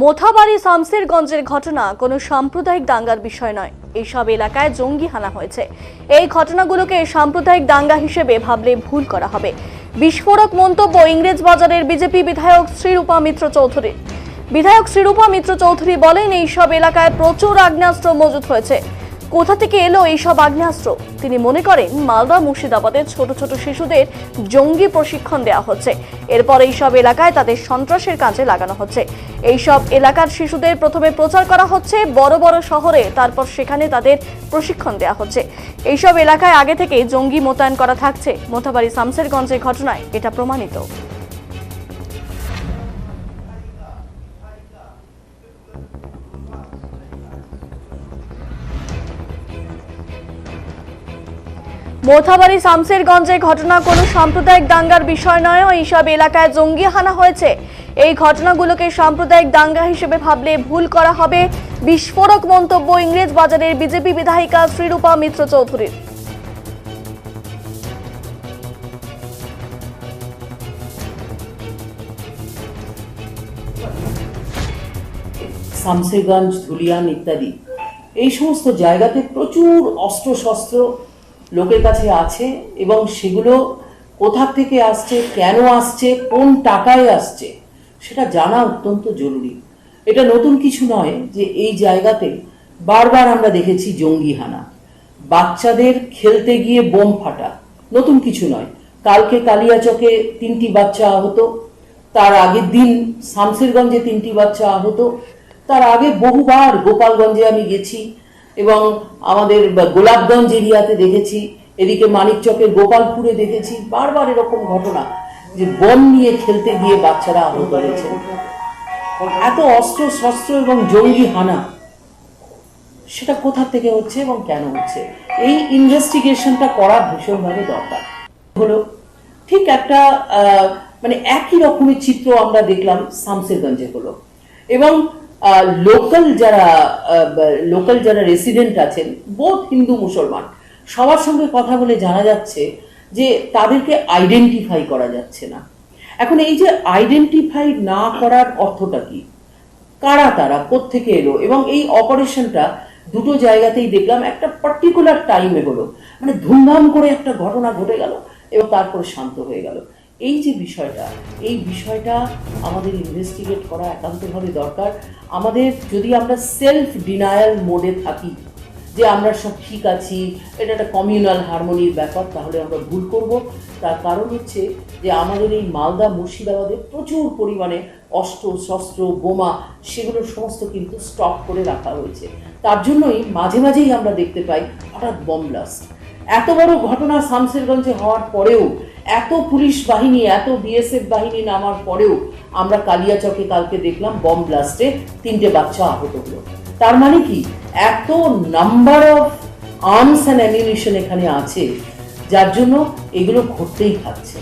মোথাবাড়ি শামসেরগঞ্জের ঘটনা কোনো সাম্প্রদায়িক দাঙ্গার বিষয় নয়। এইসব এলাকায় জঙ্গি হানা হয়েছে। এই ঘটনাগুলোকে সাম্প্রদায়িক দাঙ্গা হিসেবে ভাবলে ভুল করা হবে। বিস্ফোরক মন্তব্য ইংরেজ বাজারের বিজেপি বিধায়ক শ্রীরূপা মিত্র চৌধুরী। বিধায়ক শ্রীরূপা মিত্র চৌধুরী বলেন, এইসব এলাকায় প্রচুর আগ্নেয়াস্ত্র মজুত হয়েছে। কোথা থেকে এলো এইসব আগ্নেয়াস্ত্র? তিনি মনে করেন মালদা মুর্শিদাবাদের ছোট ছোট শিশুদের জঙ্গি প্রশিক্ষণ দেওয়া হচ্ছে। এরপর এইসব এলাকায় তাদের সন্ত্রাসের কাজে লাগানো হচ্ছে। এইসব এলাকার শিশুদের প্রথমে প্রচার করা হচ্ছে বড় বড় শহরে, তারপর সেখানে তাদের প্রশিক্ষণ দেওয়া হচ্ছে। এইসব এলাকায় আগে থেকে জঙ্গি মোতায়েন করা থাকছে। মোথাবাড়ি শামসেরগঞ্জের ঘটনায় এটা প্রমাণিত। মোথাবাড়ি শামসেরগঞ্জে ঘটনা কোনো সাম্প্রদায়িক দাঙ্গার বিষয় নয়। এইসব এলাকায় জঙ্গি হানা হয়েছে। এই ঘটনাগুলোকে সাম্প্রদায়িক দাঙ্গা হিসেবে ভাবলে ভুল করা হবে। বিস্ফোরক মন্তব্য ইংরেজ বাজারের বিজেপি বিধায়িকা শ্রীরূপা মিত্র চৌধুরীর। শামসেরগঞ্জ, ধুলিয়ান ইত্যাদি। এই সমস্ত জায়গাতে প্রচুর অস্ত্র শস্ত্র লোকের কাছে আছে এবং সেগুলো কোথা থেকে আসছে, কেন আসছে, কোন টাকায় আসছে, সেটা জানা অত্যন্ত জরুরি। এটা নতুন কিছু নয় যে এই জায়গাতে বারবার আমরা দেখেছি জঙ্গি হানা বাচ্চাদের খেলতে গিয়ে বোম ফাটা। নতুন কিছু নয়। কালকে কালিয়াচকে তিনটি বাচ্চা আহত। তার আগের দিন শামসেরগঞ্জে তিনটি বাচ্চা আহত। তার আগে বহুবার গোপালগঞ্জে আমি গেছি। এবং আমাদের গোলাপগঞ্জ এরিয়াতে দেখেছি, এদিকে মানিকচকের গোপালপুরে দেখেছি, বারবার এরকম ঘটনা যে বম নিয়ে খেলতে গিয়ে বাচ্চারা আহত হয়েছে। এত অস্ত্র শস্ত্র এবং জঙ্গি হানা, সেটা কোথা থেকে হচ্ছে এবং কেন হচ্ছে? এই ইনভেস্টিগেশনটা করা ভীষণভাবে দরকার। হলো ঠিক একটা মানে একই রকমের চিত্র আমরা দেখলাম শামসেরগঞ্জে হলো। এবং লোকাল যারা লোকাল যারা রেসিডেন্ট আছেন বোধ হিন্দু মুসলমান, সবার সঙ্গে কথা বলে জানা যাচ্ছে যে তাদেরকে আইডেন্টিফাই করা যাচ্ছে না। এখন এই যে আইডেন্টিফাই না করার অর্থটা কি? কারা তারা? কোত্থেকে এলো? এবং এই অপারেশনটা দুটো জায়গাতেই দেখলাম, একটা পার্টিকুলার টাইমে হলো। মানে ধুমধাম করে একটা ঘটনা ঘটে গেল, এবং তারপরে শান্ত হয়ে গেল। এই যে বিষয়টা, এই বিষয়টা আমাদের ইনভেস্টিগেট করা একান্তভাবে দরকার। আমাদের যদি আমরা সেলফ ডিনায়াল মোডে থাকি, যে আমরা সব ঠিক আছি, এটা একটা কমিউনাল হারমোনির ব্যাপার, তাহলে আমরা ভুল করব। তার কারণ হচ্ছে যে আমাদের এই মালদা মুর্শিদাবাদে প্রচুর পরিমাণে অস্ত্র, শস্ত্র, বোমা, সেগুলো সমস্ত কিন্তু স্টক করে রাখা হয়েছে। তার জন্যই মাঝে মাঝেই আমরা দেখতে পাই হঠাৎ বম ব্লাস্ট এত বড় ঘটনা শামসেরগঞ্জে হওয়ার পরেও এত পুলিশ বাহিনী, এত বিএসএফ বাহিনী নামার পরেও আমরা কালিয়াচকে কালকে দেখলাম বম ব্লাস্টে তিনটে বাচ্চা আহত হলো। তার মানে কি? এত number of arms and ammunition এখানে আছে, যার জন্য এগুলো ঘটতেই থাকছে।